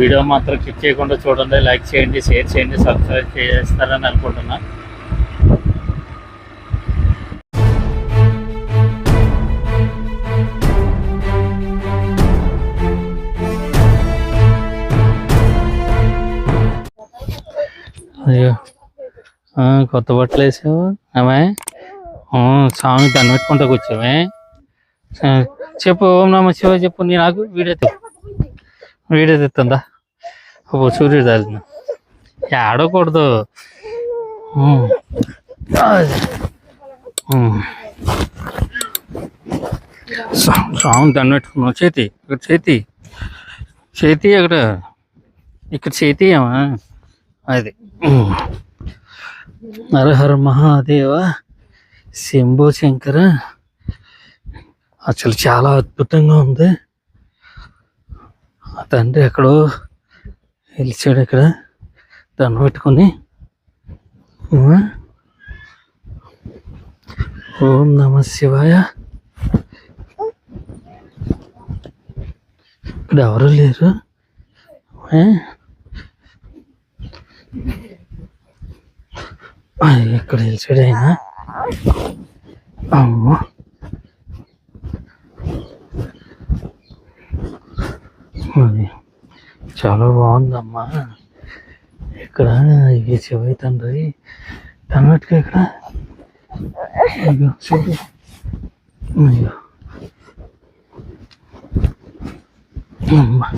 Video మాత్రం click చేయకుండా చూడండి లైక్ చేయండి షేర్ చేయండి సబ్స్క్రైబ్ చేస్తారని అనుకుంటున్నా. అయ్యో. కొత్త బట్టలు వేసావు? ఆమె స్వామి దాన్ని పెట్టుకుంటా కూర్చోమే. చెప్పు ఓం నమ శివ చెప్పు నీ నాకు వీడియో వీడియో తెస్తుందా? ఓ సూర్యుడు తగిలిన ఆడకూడదు. ఉమ్. స్వామి దాన్ని పెట్టుకున్నావు చేతి ఇక్కడ చేతి. చేతి అక్కడ. ఇక్కడ చేతి ఏమా? అది. నరహర మహాదేవ శంభో శంకర. అసలు చాలా అద్భుతంగా ఉంది. తండ్రి ఎక్కడో వెలిచాడు ఇక్కడ. దండం పెట్టుకొని. ఓం నమ శివాయ. ఇక్కడ ఎవరు లేరు. ఏ? ఆ, ఇక్కడ వెళ్ళాడు ఆయన. అమ్మో అది చాలా బాగుందమ్మా. ఇక్కడ ఈ శివయ్య తండ్రి. కన్నట్టుగా ఇక్కడ. అయ్యో చూడు. అయ్యో అమ్మా.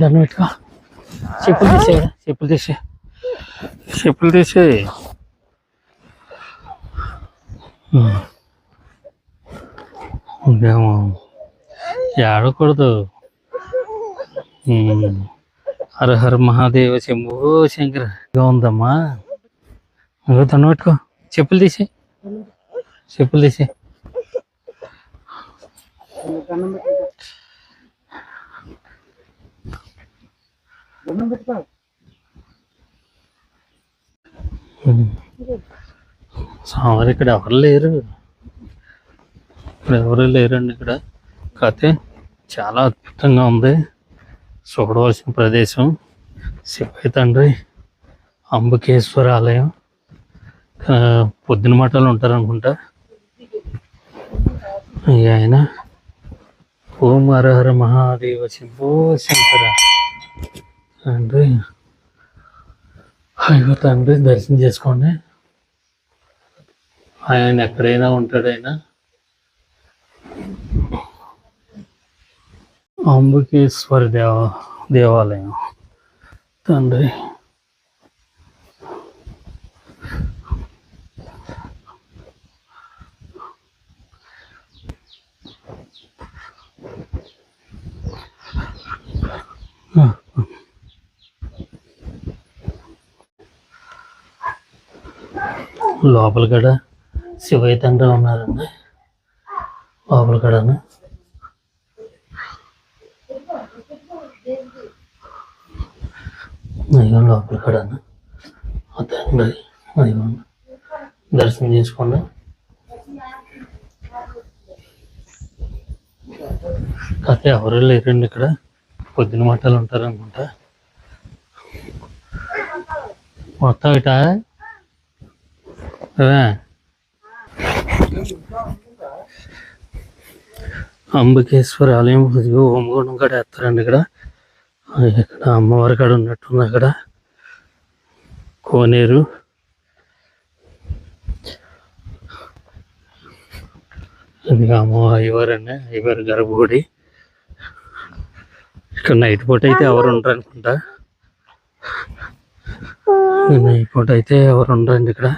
దండం పెట్టుకో చెప్పులు తీసే చెప్పులు తీసే చెప్పులు తీసే ఇంకేమో ఆడకూడదు ఉమ్. హర హర మహాదేవ శంభో శంకర. ఉందమ్మా. ఇదిగో తను పెట్టుకో. చెప్పులు తీసే చెప్పులు తీసే స్వామి ఇక్కడ ఎవరు లేరు. ఇక్కడ ఎవరు లేరండి ఇక్కడ? కాకపోతే చాలా అద్భుతంగా ఉంది. చూడవలసిన ప్రదేశం శివయ్య తండ్రి అంబకేశ్వర ఆలయం. పొద్దున మఠాలు ఉంటారు అనుకుంటా ఈ ఆయన ఓం హరహర మహాదేవ శంభో శంకర తండ్రి. అయ్యో తండ్రి దర్శనం చేసుకోండి. ఆయన ఎక్కడైనా ఉంటాడైనా. అంబుకేశ్వరి దేవ దేవాలయం. తండ్రి. లోపల కూడా శివయ్య తండ్రి ఉన్నారండి. లోపల కూడాను అయ్యో లోపల కూడాను. ఆ తండ్రి అయ్యో దర్శనం చేసుకోండి కాకపోతే ఎవరు లేరండి ఇక్కడ. పొద్దున మట్టాలు ఉంటారు అనుకుంటా మొత్తం ఇటా? కదా అంబకేశ్వర ఆలయం ఇదిగో కూడా వేస్తారండి ఇక్కడ. ఇక్కడ అమ్మవారి కాడ ఉన్నట్టుంది అక్కడ కోనేరు. ఇంకా అమ్మ అయ్యవారు అండి అయ్యవారి గర్భగుడి. ఇక్కడ నైట్ పూట అయితే ఎవరు ఉండరు అనుకుంటా. నైట్ పూట అయితే ఎవరు ఉండరండి ఇక్కడ.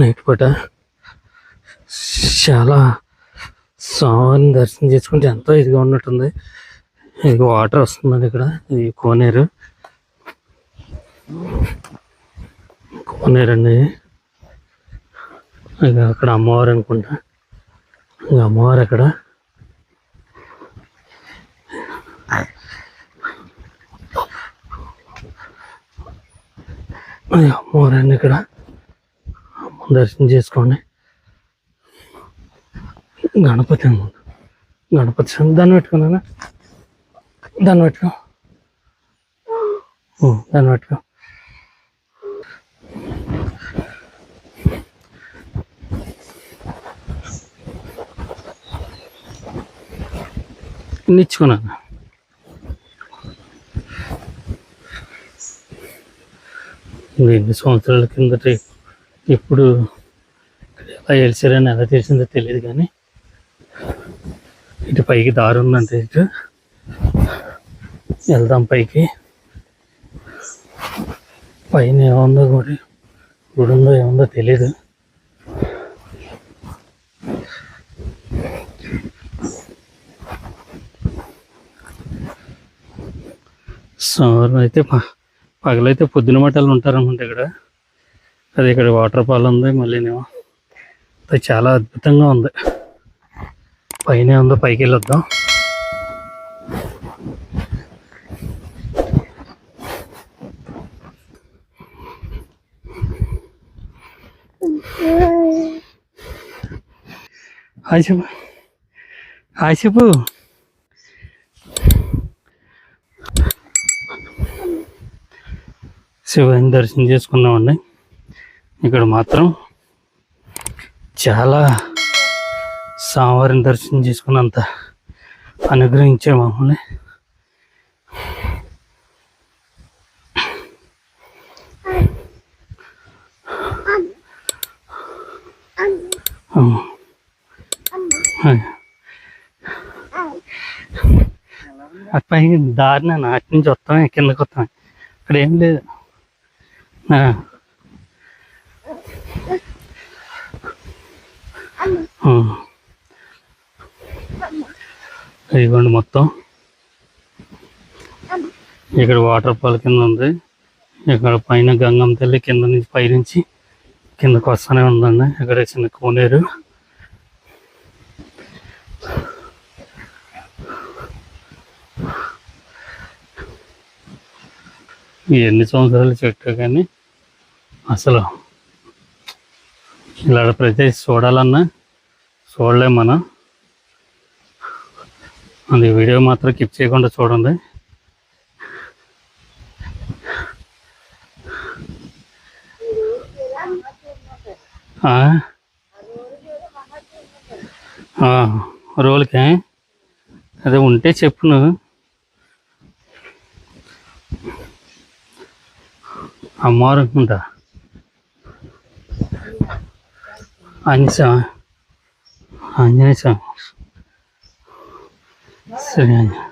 నైట్ పూట. చాలా స్వామిని దర్శనం చేసుకుంటే ఎంతో ఇదిగా ఉన్నట్టుంది. ఇది వాటర్ వస్తుందండి ఇక్కడ. ఇది కోనేరు. కోనేరు అండి ఇక అక్కడ అమ్మవారు అనుకుంటా. ఇక అమ్మవారు అక్కడ అమ్మవారు అండి ఇక్కడ. అమ్మ దర్శనం చేసుకోండి. గణపతి గణపతి దాన్ని పెట్టుకున్నానా? దాన్ని పెట్టుకో. దాన్ని పట్టుకో. ఇచ్చుకున్నాను ఎన్ని సంవత్సరాల కిందట ఇప్పుడు ఎలా వెలిసారని ఎలా తెలిసిందో తెలియదు కానీ ఇటు పైకి దారి ఉందంటే ఇటు వెళ్దాం పైకి. పైన ఏముందో గుడి గుడి ఉందో ఏముందో తెలియదు సోమవారం అయితే ప- పగలైతే పొద్దున మట్టాలు ఉంటారనమాట ఇక్కడ. అది ఇక్కడ వాటర్ ఫాల్ ఉంది మళ్ళీనేమో అది చాలా అద్భుతంగా ఉంది. పైన ఉందో పైకి వెళ్ళొద్దాం. హాయ్ చెప్పు. హాయ్ చెప్పు. శివాని దర్శనం చేసుకున్నామండి ఇక్కడ మాత్రం చాలా స్వామివారిని దర్శనం చేసుకున్నంత అనుగ్రహించే మమ్మల్ని ఆ. అటు దారిన నాటి నుంచి వస్తామే కిందకి వస్తామే. ఇక్కడ ఏం లేదు. ఇదిగోండి మొత్తం. ఇక్కడ వాటర్ ఫాల్ కింద ఉంది. ఇక్కడ పైన గంగమ్మ తల్లి కింద నుంచి పైనుంచి కిందకు వస్తూనే ఉందండి. ఇక్కడ చిన్న కోనేరు. ఎన్ని సంవత్సరాలు చెట్టు కానీ అసలు ఇలాంటి ప్రదేశం చూడాలన్నా చూడలేం మనం. అది వీడియో మాత్రం కిప్ చేయకుండా చూడండి. రోలుకే అదే ఉంటే చెప్పును. నువ్వు అమ్మవారు అనుకుంటా ఆంజనేయ స్వామి ఆంజనేయ స్వామి సరే ఆంజనేయ